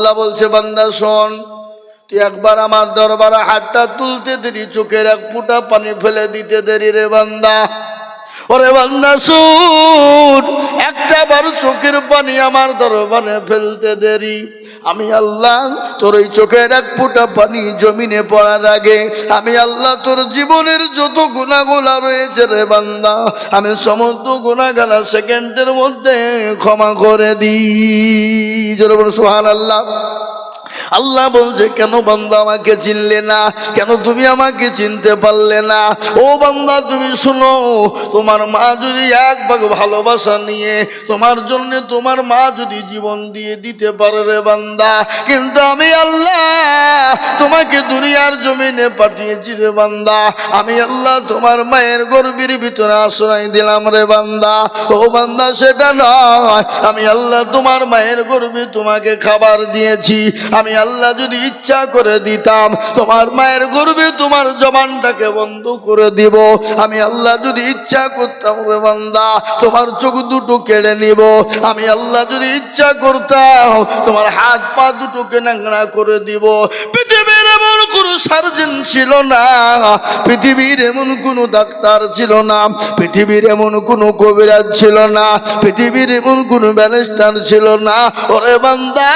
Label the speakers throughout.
Speaker 1: আল্লাহ বলছে, বান্দা, শোন, তুই একবার আমার দরবারে হাতটা তুলতে দেরি, চোখের এক ফুটা পানি ফেলে দিতে দেরি রে বান্দা। ওরে বান্দা, শুন। একটা বার চোখের পানি আমার দরবারে ফেলতে দেরি। আমি আল্লাহ, তোর ওই চোখের এক ফুটা পানি জমিনে পড়ার আগে, আমি আল্লাহ, তোর জীবনের যত গুণাগুলা রয়েছে রে বান্দা, আমি সমস্ত গুণাগালা সেকেন্ডের মধ্যে ক্ষমা করে দিই। জোরে সুহান আল্লাহ আল্লাহ বলছে, কেন বান্দা আমাকে চিনলে না? কেন তুমি আমাকে চিনতে পারলে না? ও বান্দা, তুমি শোনো, তোমার মা যদি এক ভাগ ভালোবাসা নিয়ে তোমার জন্য তোমার মা যদি জীবন দিয়ে দিতে পারে রে বান্দা, কিন্তু আমি আল্লাহ তোমাকে দুনিয়ার জমিনে পাঠিয়েছি রে বান্দা, আমি আল্লাহ তোমার মায়ের গর্বের ভিতরে আশ্রয় দিলাম রে বান্দা। ও বান্দা, সেটা নয়, আমি আল্লাহ তোমার মায়ের গর্বে তোমাকে খাবার দিয়েছি, আমি আল্লাহ যদি ইচ্ছা করে দিতাম, তোমার মায়ের গর্বে তোমার জবানটাকে বন্ধ করে দিব। আমি আল্লাহ যদি ইচ্ছা করতাম রে বান্দা, তোমার চোখ দুটো কেড়ে নিব। আমি আল্লাহ যদি ইচ্ছা করতাম, তোমার হাত পা দুটোকে নাংড়া করে দিব। পৃথিবীর এমন কোনো সার্জন ছিল না, পৃথিবীর এমন কোনো ডাক্তার ছিল না, পৃথিবীর এমন কোনো কবিরাজ ছিল না, পৃথিবীর এমন কোনো ব্যালেস্টার ছিল না। ওরে বান্দা!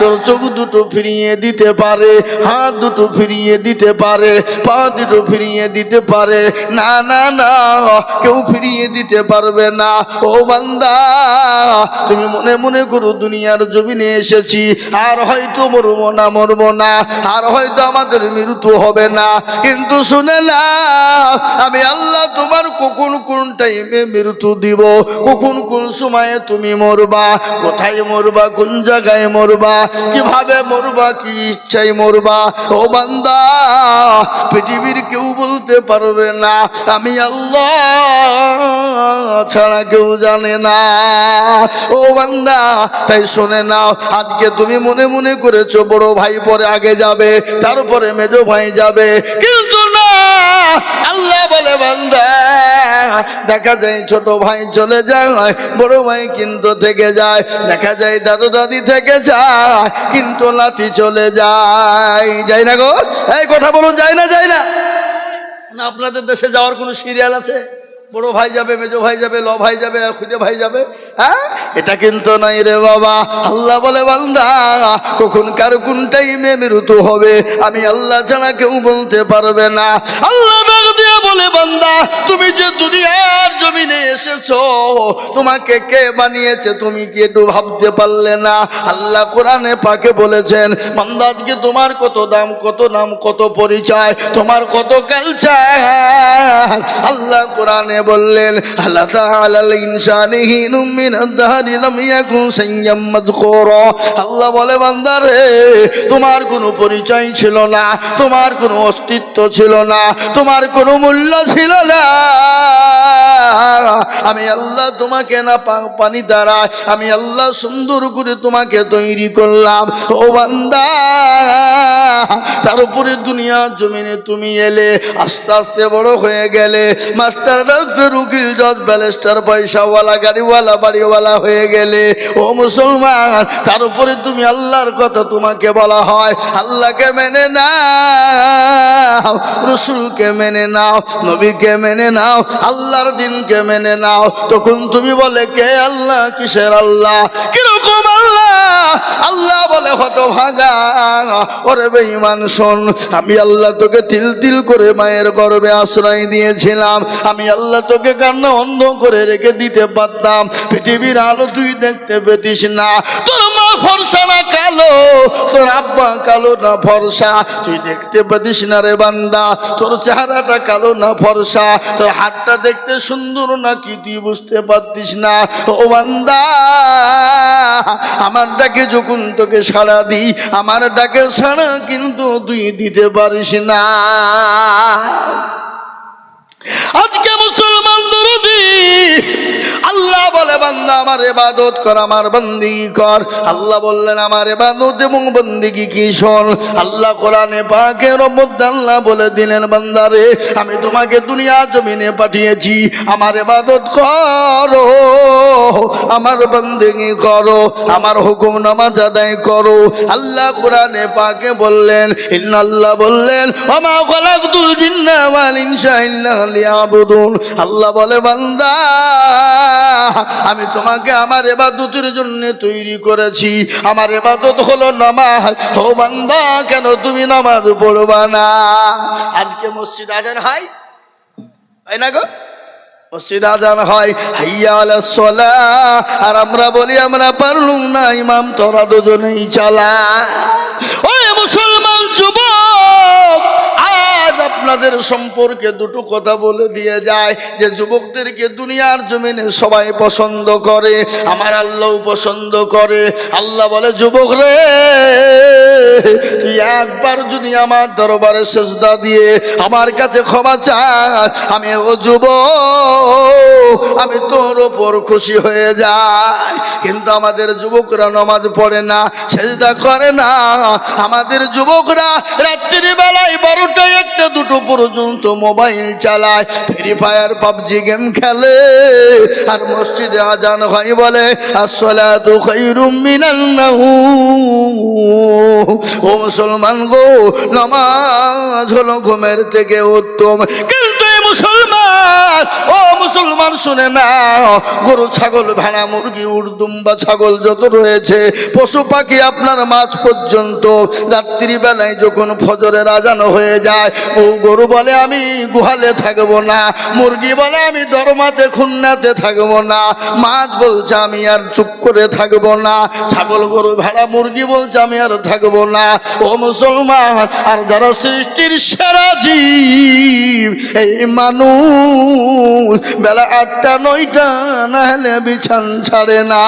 Speaker 1: তোর চোখ দুটো ফিরিয়ে দিতে পারে, হাত দুটো ফিরিয়ে দিতে পারে, পা দুটো ফিরিয়ে দিতে পারে। না না না, কেউ ফিরিয়ে দিতে পারবে না। ও বান্দা, তুমি মনে মনে করো দুনিয়ার জমিনে এসেছি, আর হয়তো মরবো না মরবো না, আর হয়তো আমাদের মৃত্যু হবে না। কিন্তু শুনে না আমি আল্লাহ তোমার কখন কোন টাইমে মৃত্যু দিব, কখন কোন সময়ে তুমি মরবা, কোথায় মরবা, কোন জায়গায় কীভাবে মরবা? কি ইচ্ছায় মরবা? ও বান্দা, পৃথিবীর কেউ বলতে পারবে না। আমি আল্লাহ ছাড়া কেউ জানে না। ও বান্দা, তাই শুনে নাও, আজকে তুমি মনে মনে করেছ, বড় ভাই পরে আগে যাবে, তারপরে মেজো ভাই যাবে। কিন্তু আল্লাহ বলে, বান্দা, দেখা যায় ছোট ভাই চলে যায়, বড় ভাই কিন্তু থেকে যায়। দেখা যায় দাদু দাদি থেকে যায়, কিন্তু লাতি চলে যায়। যাই না গো? এই কথা বলুন যাই না যাই না। না, আপনাদের দেশে যাওয়ার কোনো সিরিয়াল আছে? বড় ভাই যাবে, মেজো ভাই যাবে, ল ভাই যাবে, আর খুঁজে ভাই যাবে হ্যাঁ? এটা কিন্তু নাই রে বাবা। আল্লাহ বলে, বান্দা, কখন কার কোন টাইমে মৃত্যু হবে, আমি আল্লাহ ছাড়া কেউ বলতে পারবে না। আল্লাহ বলে, বান্দা, তুমি যে দুনিয়ার জমিনে এসেছ, তোমাকে কে বানিয়েছে তুমি কি একটু ভাবতে পারলে না? আল্লাহ কোরআনে পাকে বলেছেন, বান্দা, আজকে তোমার কত দাম, কত নাম, কত পরিচয়, তোমার কত কালচার আল্লাহ কোরআনে বললেন, আল্লাহ তাআলা ইনসানি হিনুম মিন আদ-দাহরি লাম ইয়াকুন সাইয়্যাম মাযকুরা। আল্লাহ বলে, বান্দা রে, তোমার কোনো পরিচয় ছিল না, তোমার কোনো অস্তিত্ব ছিল না, তোমার কোনো মূল্য ছিল না। আমি আল্লাহ তোমাকে না পানি দ্বারা, আমি আল্লাহ সুন্দর করে তোমাকে তৈরি করলাম। ও বান্দা, তার উপরে দুনিয়া জমিনে তুমি এলে, আস্তে আস্তে বড় হয়ে গেলে। মাস্টার ডাক্তার, উকিল, জজ ব্যালেস্টার পয়সাওয়ালা, গাড়িওয়ালা, বাড়িওয়ালা হয়ে গেলে। ও মুসলমান, তার উপরে তুমি আল্লাহর কথা তোমাকে বলা হয়। আল্লাহকে মেনে নাও, রসুলকে মেনে নাও। নবীকে মেনে নাও, আল্লাহর দিনকে মেনে নাও। তখন তুমি বলে, কে আল্লাহ? কিসের আল্লাহ? কীরকম আল্লাহ? আল্লাহ বলে হত ভাগা ওরে বেঈমান, শোন, আমি আল্লাহ তোকে তিল তিল করে মায়ের গর্বে আশ্রয় দিয়েছিলাম। আমি আল্লাহ তোকে কান্না অন্ধ করে রেখে দিতে পারতাম। পৃথিবীর আলো তুই দেখতে পেতিস না। তোর ফর্সা না কালো? তোর আব্বা কালো না ফর্সা? তুই দেখতে পেতিস না রে বান্দা। তোর চেহারাটা কালো না ফর্সা? তোর হাতটা দেখতে সুন্দর না কি তুই বুঝতে পারতিস না? ও বান্দা, আমার ডাকে যখন তোকে সাড়া দিই, আমার ডাকে সাড়া কিন্তু তুই দিতে পারিস না। আজকে মুসলমান দরদি আল্লাহ বলে, বান্দা, আমার এবাদত কর, আমার বন্দিগি কর। আল্লাহ বললেন, আমার এবাদত এবং বন্দিগি কি শোন? আল্লাহ কোরআনে পাকের মধ্যে আল্লাহ বলে দিলেন বান্দারে আমি তোমাকে দুনিয়া জমিনে পাঠিয়েছি। আমার এবাদত করো, আমার বন্দিগি করো, আমার হুকুম নামাজ আদায় করো। আল্লাহ কোরআনে পাকে বললেন, ইন্নাল্লাহ বললেন, ওমা খলাকতুল জিন্না ওয়াল ইনসা ইল্লা লিয়াবুদুন। আল্লাহ বলে, বান্দা আমি তোমাকে আমার এবাদতের জন্য তৈরি করেছি। আমার এবাদত হলো নামাজ। ও বান্দা, কেন তুমি নামাজ পড়বা না? আজকে মসজিদ আজান হয়? তাই না গো? হয়। আর আমরা বলি, আমরা পারলুম না, ইমাম তোরা দুজনেই চালা ওই সম্পর্কে দুটো কথা বলে দিয়ে যায় যে যুবকদেরকে দুনিয়ার জমিনে সবাই পছন্দ করে, আমার আল্লাহ পছন্দ করে। আল্লাহ বলে, যুবক রে, তুই একবার যদি আমার দরবারে সেজদা দিয়ে আমার কাছে ক্ষমা চাস, আমি ও যুবক, আমি তোর ওপর খুশি হয়ে যাই। কিন্তু আমাদের যুবকরা নামাজ পড়ে না, সেজদা করে না। আমাদের যুবকরা রাত্রির বেলায় বারোটা একটা দুটো পর্যন্ত মোবাইল চালায় ফ্রি ফায়ার পাবজি গেম খেলে, আর মসজিদে আজান হয় বলে ও মুসলমান গো, নামাজ হলো ঘুমের থেকে উত্তম। মুসলমান, ও মুসলমান শুনে না গরু, ছাগল ভেড়া মুরগি, উর্দুম বা ছাগল যত রয়েছে, পশু পাখি আপনার মাছ পর্যন্ত রাত্রি বেলায় যখন ফজরে আজানো হয়ে যায়, ও গরু বলে, আমি গুহালে থাকব না, মুরগি বলে, আমি দরমাতে, খুন্নাতে থাকব না, মাছ বলছে, আমি আর চুপ করে থাকব না, ছাগল, গরু ভেড়া মুরগি বলছে, আমি আর থাকব না, ও মুসলমান, আর যারা সৃষ্টির সেরা জীব, এই মানুষ, বেলা আটটা, নয়টা, না হলে বিছান ছাড়ে না।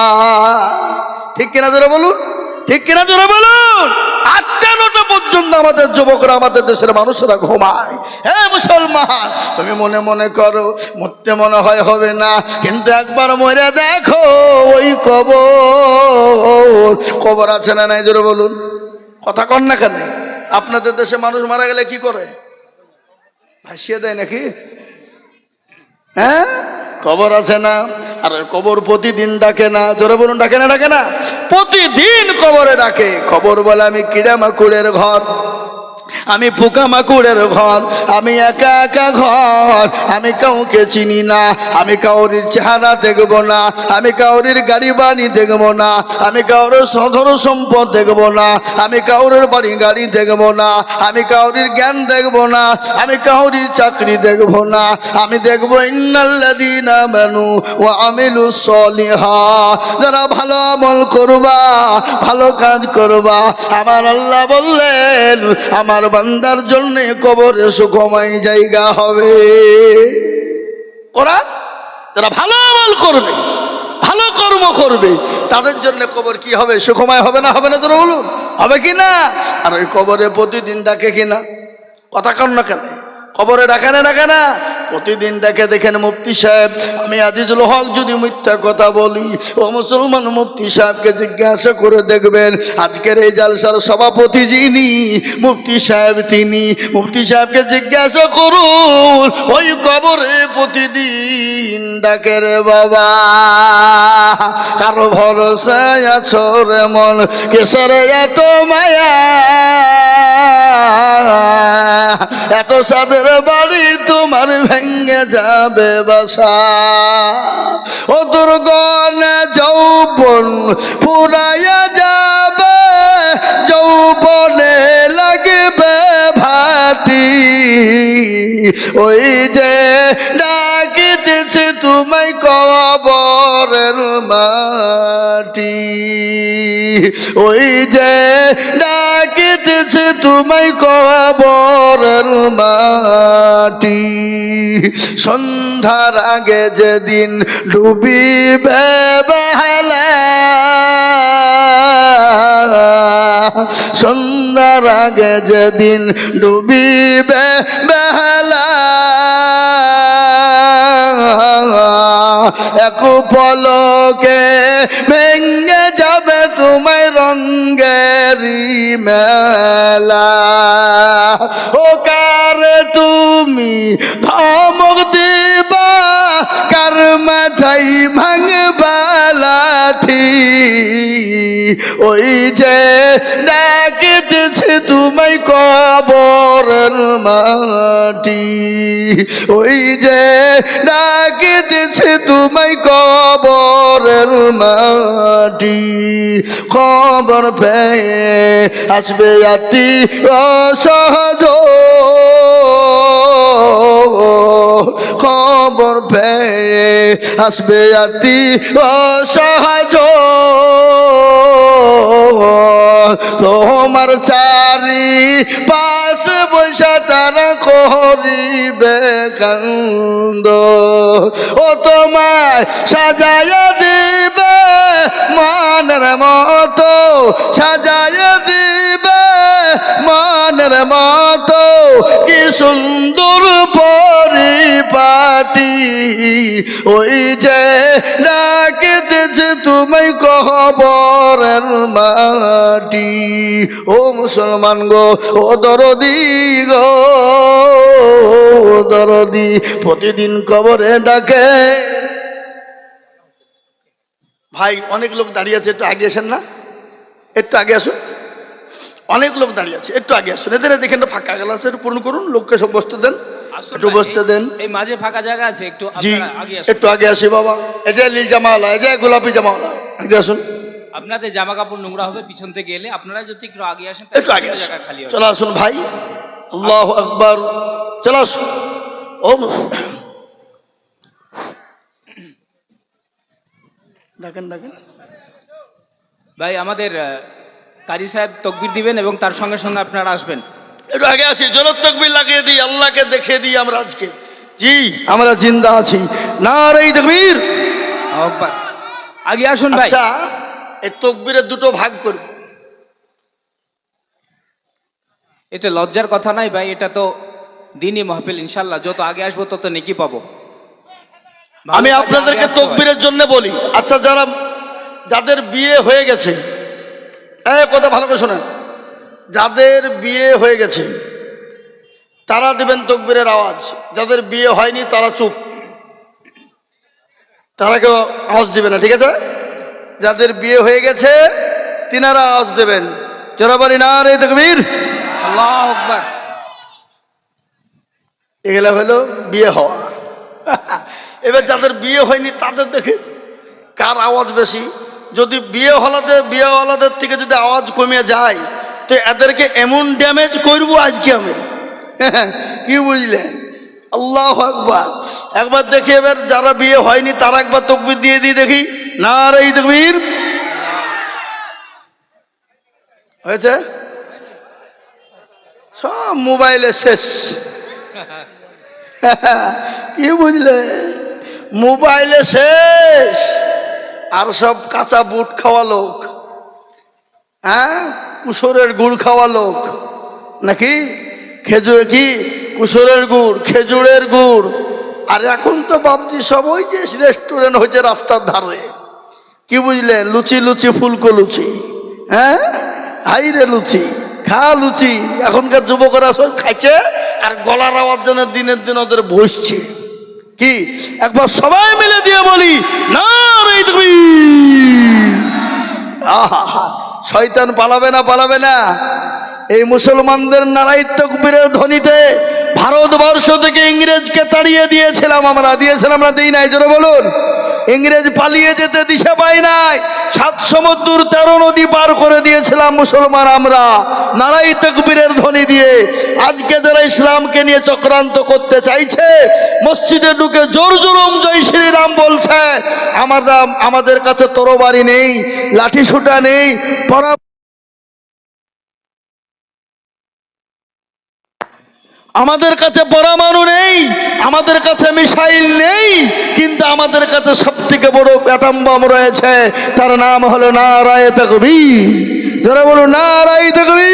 Speaker 1: ঠিক কিনা জোরে বলুন? ঠিক কিনা জোরে বলুন? আটটা নটা পর্যন্ত আমাদের যুবকরা, আমাদের দেশের মানুষরা ঘুমায়। হ্যাঁ মুসলমান, তুমি মনে মনে করো, মরতে মনে হয় হবে না, কিন্তু একবার মরে দেখো ওই কবর। কবর আছে না নাই, জোরে বলুন? কথা কন না কেন? আপনাদের দেশে মানুষ মারা গেলে কি করে? ভাসিয়ে দেয় নাকি? হ্যাঁ? কবর আছে না? আর কবর প্রতিদিন ডাকে না। জোরে বলুন, ডাকে না ডাকে না? প্রতিদিন কবরে ডাকে। কবর বলে আমি কিড়ামাকুড়ের ঘর। আমি পোকা মাকুড়ের ঘর, আমি একা একা ঘর, আমি কাউকে চিনি না, আমি কাউরির চেহারা দেখব না, আমি কাউরির গাড়ি বাড়ি দেখব না, আমি কাউরের সধর সম্পদ দেখব না, আমি কাউরের বাড়ি গাড়ি দেখব না, আমি কাউরির জ্ঞান দেখব না, আমি কাউরির চাকরি দেখব না, আমি দেখব ইন্নাল্লাদিনা মানু ও আমিলু সলিহা। যারা ভালো আমল করবা, ভালো কাজ করবা, আমার আল্লাহ বললেন, আমার বান্দার জন্য কবরে সুখময় জায়গা হবে। কোরআন তারা ভালো আমল করবে, ভালো কর্ম করবে, তাদের জন্য কবর কি হবে? সুখময় হবে না হবে না তোরা বলুন? হবে কি না? আর ওই কবরে প্রতিদিন ডাকে কিনা কথা কন না কেন? কবরে ডাকে না ডাকে না? প্রতিদিন ডেকে দেখেন মুফতি সাহেব, আমি আজিজুল হক যদি মিথ্যা কথা বলি, ও মুসলমান মুফতি সাহেবকে জিজ্ঞাসা করে দেখবেন, আজকের এই জালসার সভাপতি যিনি, মুফতি সাহেব তিনি, মুফতি সাহেবকে জিজ্ঞাসা করুন, ওই কবরে প্রতিদিন ডাকে রে বাবা, কারও ভরসায় আছো রে মন এত মায়া এত সাদের বাড়ি তোমার ভেঙে যাবে বাসা। ও দুর্গনে যৌবন পুরাইয়া যাবে, যৌবনে লাগবে ভাটি। ওই যে ডাকিতেছে তোমায় কবরের মাটি। ওই যে ডাকিতেছে তোমায় কবরের মাটি। সন্ধ্যার আগে যেদিন ডুবিবে বেলা সন্ধ্যার আগে যেদিন ডুবিবে বেলা এক পলকে রঙ্গেরি মেলা। ও কার তুমি ধমক দিবা কার মাথাই ভাঙবা লাঠি? ওই যে ডাকিতেছে তোমায় কবরের মাটি। ওই যে ডাকিতেছে তোমায় কবরের মাটি। খবর পেয়ে আসবে আতি অসহজ। খবর পেয়ে আসবে আতি অসহজ। তোমার চারি পাশ বৈশা তারা করিবে কান্দ ও তোমায় সাজায় দিবে, মনের মতো সাজায় দিবে, মনের মতো কি সুন্দর পরিপাটি। ওই যে ডাকিতেছে তুমি কবরের মাটি। ও মুসলমান গো, ও দরদি গো দরদি, প্রতিদিন কবরে ডাকে। ভাই, অনেক লোক দাঁড়িয়ে আছে, একটু আগে আসেন না? একটু আগে আসুন। অনেক লোক দাঁড়িয়ে আছে, একটু আগে আসুন। এদের দেখেন ফাঁকা গেল আছে পূরণ করুন, লোককে সব বসতে দেন। একটু বসতে দেন।
Speaker 2: এই মাঝে ফাঁকা জায়গা আছে একটু
Speaker 1: জি
Speaker 2: আগে
Speaker 1: একটু আগে আসি বাবা। এই যে নীল জামাওয়ালা এই যে গোলাপি জামাওয়ালা আগে আসুন।
Speaker 2: আপনাদের জামা কাপড় নোংরা হবে পিছন থেকে এলে আপনারা যদি একটু আগে আসেন
Speaker 1: একটু আগে
Speaker 2: জায়গা খালি হবে।
Speaker 1: চলো আসুন ভাই। আল্লাহ আকবর। চলো আসুন। ও ডাকেন ডাকেন।
Speaker 2: ভাই আমাদের কারি সাহেব তকবির দিবেন এবং তার সঙ্গে সঙ্গে আপনারা আসবেন।
Speaker 1: একটু আগে আসি তকবির লাগিয়ে দিই আল্লাহকে দেখিয়ে দিই আমরা আজকে। জি আমরা জিন্দা আছি। না রে তকবীর।
Speaker 2: আগে আসুন ভাই।
Speaker 1: আচ্ছা এই তকবীরের দুটো ভাগ করব।
Speaker 2: এটা লজ্জার কথা নাই ভাই এটা তো দিনই মহফিল ইনশাল্লাহ যত আগে আসব তত নেকি পাবো।
Speaker 1: আমি আপনাদেরকে। তকবীরের জন্য বলি। আচ্ছা যারা যাদের বিয়ে হয়ে গেছে এই কথা ভালো করে শোনেন। যাদের বিয়ে হয়ে গেছে তারা দেবেন তকবীরের আওয়াজ। যাদের বিয়ে হয়নি তারা চুপ। তারা কেউ আওয়াজ দিবে না ঠিক আছে? যাদের বিয়ে হয়ে গেছে তিনারা আওয়াজ দেবেন। যারা বলি না রে তকবীর এগুলো হলো বিয়ে হওয়া। এবার যাদের বিয়ে হয়নি তাদের দেখে কার আওয়াজ বেশি। যদি বিয়ে হলাতে বিয়ে হলাদের থেকে যদি আওয়াজ কমে যায় তো এদেরকে এমন ড্যামেজ করব আজকে আমি। কি বুঝলেন? আল্লাহ একবার একবার দেখি এবার যারা বিয়ে হয়নি, তারা একবার তকবির দিয়ে দিই দেখি। না রে তকবির। হয়েছে? সব মোবাইলে শেষ। কি বুঝলে মোবাইলে শেষ। আর সব কাঁচা বুট খাওয়া লোক। হ্যাঁ? কুসরের গুড় খাওয়া লোক। নাকি? খেজুর কি? কুসরের গুড়, খেজুরের গুড়। আর এখন তো বাপজি সব ওই যে রেস্টুরেন্ট হয়েছে রাস্তার ধারে। কি বুঝলেন লুচি লুচি, ফুলকো লুচি। হ্যাঁ? হাই রে লুচি, খা লুচি। এখনকার যুবকরা সব খাইছে আর গলার আওয়াজ জন্য দিনের দিন ওদের বসছে কি? একবার সবাই মিলে দিয়ে বলি না রে তুমি আহা। শয়তান পালাবে না পালাবে না। এই মুসলমানদের তকবীরের ধ্বনিতে ভারতবর্ষ থেকে ইংরেজকে তাড়িয়ে দিয়েছিলাম আমরা দিয়েছিলাম আমরা, দিই নাই, জোরে বলুন। ইংরেজ পালিয়ে যেতে দিশে পাই নাই। সাত সমুদ্র তেরো নদী পার করে দিয়েছিলাম মুসলমান আমরা। নারাই তকবীরের ধ্বনি দিয়ে আজকে যারা ইসলামকে নিয়ে চক্রান্ত করতে চাইছে, মসজিদে ঢুকে জোর জোরম জয় শ্রীরাম বলছে আমাদের আমাদের কাছে তরবারি নেই লাঠি সুটা নেই পরা আমাদের কাছে পরমাণু নেই, আমাদের কাছে মিসাইল নেই, কিন্তু আমাদের কাছে সব থেকে বড় অ্যাটম বম রয়েছে। তার নাম হলো নারায় তকবি যারা বলো নারায় তকবি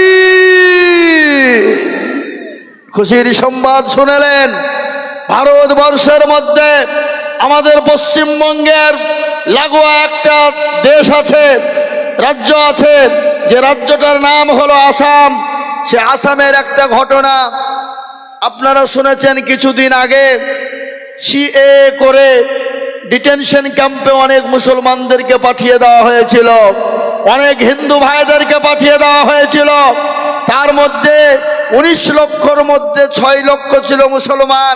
Speaker 1: খুশির সংবাদ শুনেলেন। ভারতবর্ষের মধ্যে আমাদের পশ্চিমবঙ্গের লাগোয়া একটা দেশ আছে, রাজ্য আছে, যে রাজ্যটার নাম হলো আসাম। সে আসামের একটা ঘটনা আপনারা শুনেছেন কিছুদিন আগে সিএ করে ডিটেনশন ক্যাম্পে অনেক মুসলমানদেরকে পাঠিয়ে দেওয়া হয়েছিল। অনেক হিন্দু ভাইদেরকে পাঠিয়ে দেওয়া হয়েছিল। তার মধ্যে উনিশ লক্ষর মধ্যে ছয় লক্ষ ছিল মুসলমান,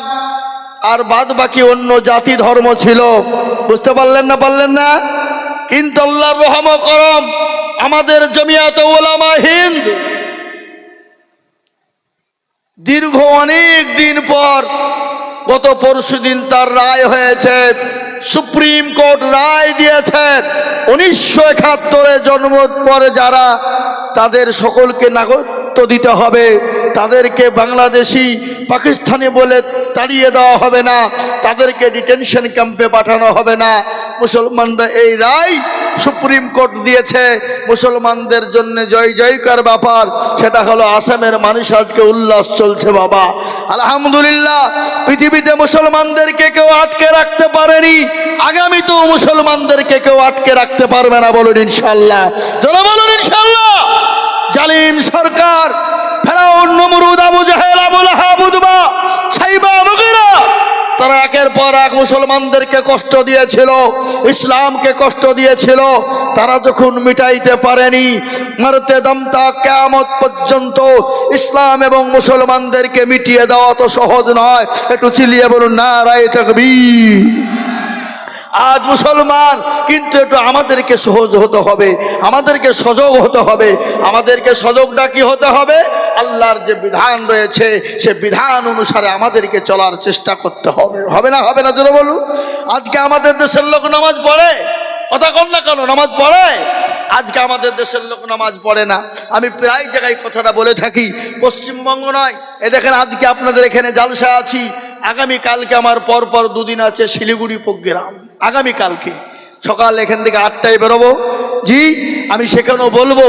Speaker 1: আর বাদ বাকি অন্য জাতি ধর্ম ছিল। বুঝতে পারলেন না পারলেন না? কিন্তু আল্লাহর রহম করম, আমাদের জমিয়াত ওলামা হিন্দ দীর্ঘ অনেক দিন পর গত পরশু দিন তার রায় হয়েছে, সুপ্রিম কোর্ট রায় দিয়েছে। উনিশশো একাত্তরে জন্ম পরে যারা তাদের সকলকে নাগরিকত্ব দিতে হবে। তাদেরকে বাংলাদেশি, পাকিস্তানি বলে তাড়িয়ে দেওয়া হবে না। তাদেরকে ডিটেনশন ক্যাম্পে পাঠানো হবে না। মুসলমানরা এই রায় সুপ্রিম কোর্ট দিয়েছে। মুসলমানদের জন্য জয় জয়কার ব্যাপার, সেটা হলো আসামের মানুষ আজকে উল্লাস চলছে বাবা। আলহামদুলিল্লাহ, পৃথিবীতে মুসলমানদেরকে কেউ আটকে রাখতে পারেনি। আগামী তো মুসলমানদেরকে কেউ আটকে রাখতে পারবে না বলুন ইনশাল্লাহ বলুন ইনশাল্লাহ জালিম সরকার, ফেরাউন, নমরুদ, আবু জাহেল, আবুল হাবুদবা সাইবা, মুগিরা, তারা একের পর এক মুসলমানদেরকে কষ্ট দিয়েছিল, ইসলামকে কষ্ট দিয়েছিল। তারা যখন মিটাইতে পারেনি, মারতে দমতা কেয়ামত পর্যন্ত ইসলাম এবং মুসলমানদেরকে মিটিয়ে দেওয়া তো সহজ নয়। একটু চিলিয়ে বলুন না রায় তকবীর। আজ মুসলমান, কিন্তু একটু আমাদেরকে সহজ হতে হবে, আমাদেরকে সজগ হতে হবে, আমাদেরকে সজগটা কি হতে হবে? আল্লাহর যে বিধান রয়েছে, সে বিধান অনুসারে আমাদেরকে চলার চেষ্টা করতে হবে। হবে না হবে না, জোরে বলুন। আজকে আমাদের দেশের লোক নামাজ পড়ে? কথা কন না কেন, নামাজ পড়ে? আজকে আমাদের দেশের লোক নামাজ পড়ে না। আমি প্রায় জায়গায় কথাটা বলে থাকি, পশ্চিমবঙ্গ নয়। এ দেখেন, আজকে আপনাদের এখানে জালসা আছি। আগামী কালকে আমার পর পর দুদিন আছে শিলিগুড়ি প্রোগ্রাম আগামী কালকে সকাল এখান থেকে আটটায় বেরোবো। জি, আমি সেখানেও বলব,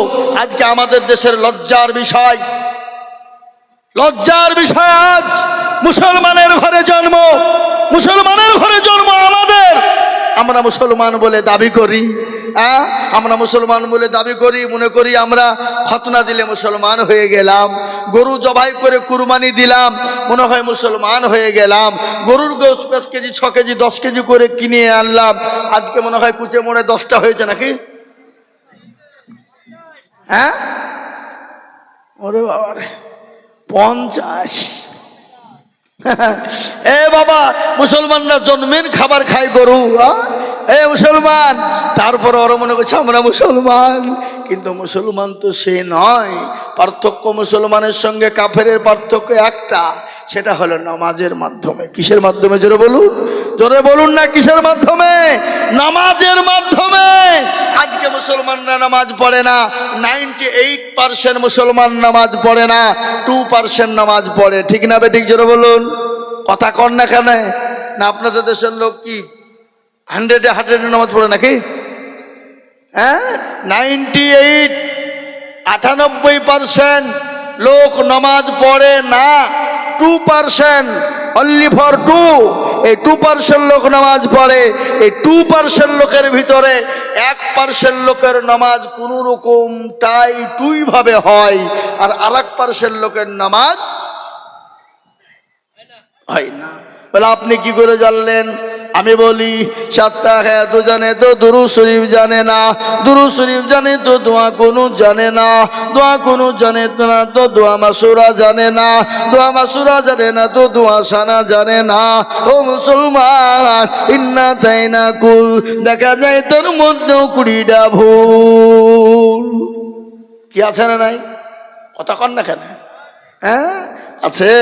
Speaker 1: আজকে আমাদের দেশের লজ্জার বিষয়। লজ্জার বিষয় আজ, মুসলমানের ঘরে জন্ম, মুসলমানের ঘরে জন্ম আমাদের আমরা মুসলমান বলে দাবি করি হ্যাঁ? আমরা মুসলমান বলে দাবি করি, মনে করি আমরা খতনা দিলে মুসলমান হয়ে গেলাম। গরু জবাই করে কুরবানি দিলাম, মনে হয় মুসলমান হয়ে গেলাম। গরুর গোস পাঁচ কেজি, ছ কেজি, দশ কেজি করে কিনে আনলাম। আজকে মনে হয় কুচে মোড়ে দশটা হয়েছে নাকি? হ্যাঁ? ওরে বাবা পঞ্চাশ। এ বাবা, মুসলমানরা জন্মেন খাবার খায় গরু? এ মুসলমান। তারপর ওরা মনে করছে, আমরা মুসলমান। কিন্তু মুসলমান তো সে নয়। পার্থক্য মুসলমানের সঙ্গে কাফের পার্থক্য একটা। সেটা হলো নামাজের মাধ্যমে। কিসের মাধ্যমে? জোরে বলুন। জোরে বলুন না, কিসের মাধ্যমে? নামাজের মাধ্যমে। আজকে মুসলমানরা নামাজ পড়ে না। নাইনটি এইট পার্সেন্ট মুসলমান নামাজ পড়ে না। টু পার্সেন্ট নামাজ পড়ে। ঠিক না বে, ঠিক জোরে বলুন। কথা কর না কেন? না, আপনাদের দেশের লোক কি হান্ড্রেডে হান্ড্রেডে নামাজ পড়ে নাকি? হ্যাঁ? নাইনটি এইট, আটানব্বই পার্সেন্ট লোক নামাজ পড়ে না two percent only for two এই টু পার্সেন্ট লোক নামাজ পড়ে, এই টু পার্সেন্ট লোকের ভিতরে এক পার্সেন্ট লোকের নামাজ কোনো রকম টাই টুই ভাবে হয়, আর আর এক পার্সেন্ট লোকের নামাজ হয় না। বলে, আপনি কি করে জানলেন? আমি বলি, সাতটা হ্যাঁ তো জানে তো দুরু শরীফ জানে না। দুরু শরীফ জানে তো দোয়া কোনো জানে না। দোয়া কোনো জানে তো না তো দোয়া মাসুরা জানে না। দোয়া মাসুরা জানে না তো দোয়া সানা জানে না। ও মুসলমান, ইন্না তাই না কুল, দেখা যায় তোর মধ্যেও কুড়িটা ভুল। কি আছে না নাই? কথা কন না কেন? হ্যাঁ? আছে।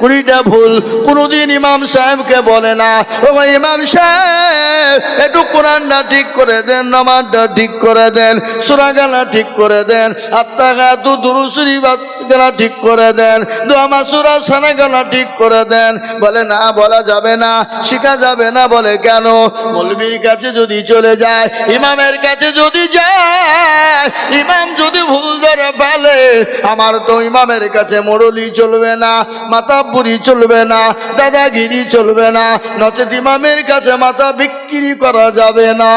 Speaker 1: কুড়িটা ভুল, কোনোদিন ইমাম সাহেবকে বলে না। ও ইমাম সাহেব, একটু কোরআনটা ঠিক করে দেন, নামাজটা ঠিক করে দেন সুরাগালা ঠিক করে দেন। আত্মা গা তো দুরুসরি গলা ঠিক করে দেন। দোয়া মাসুরা সানা গলা ঠিক করে দেন। বলে, না, বলা যাবে না। শিখা যাবে না। বলে, কেন? মৌলবীর কাছে যদি চলে যায়, ইমামের কাছে যদি যায়, ইমাম যদি ভুল ধরে ফেলে, আমার তো ইমামের কাছে মোড়লি চলবে না মাথা বুড়ি চলবে না, দাদাগিরি চলবে না, নচেত ইমামের কাছে মাথা বিক্রি করা যাবে না।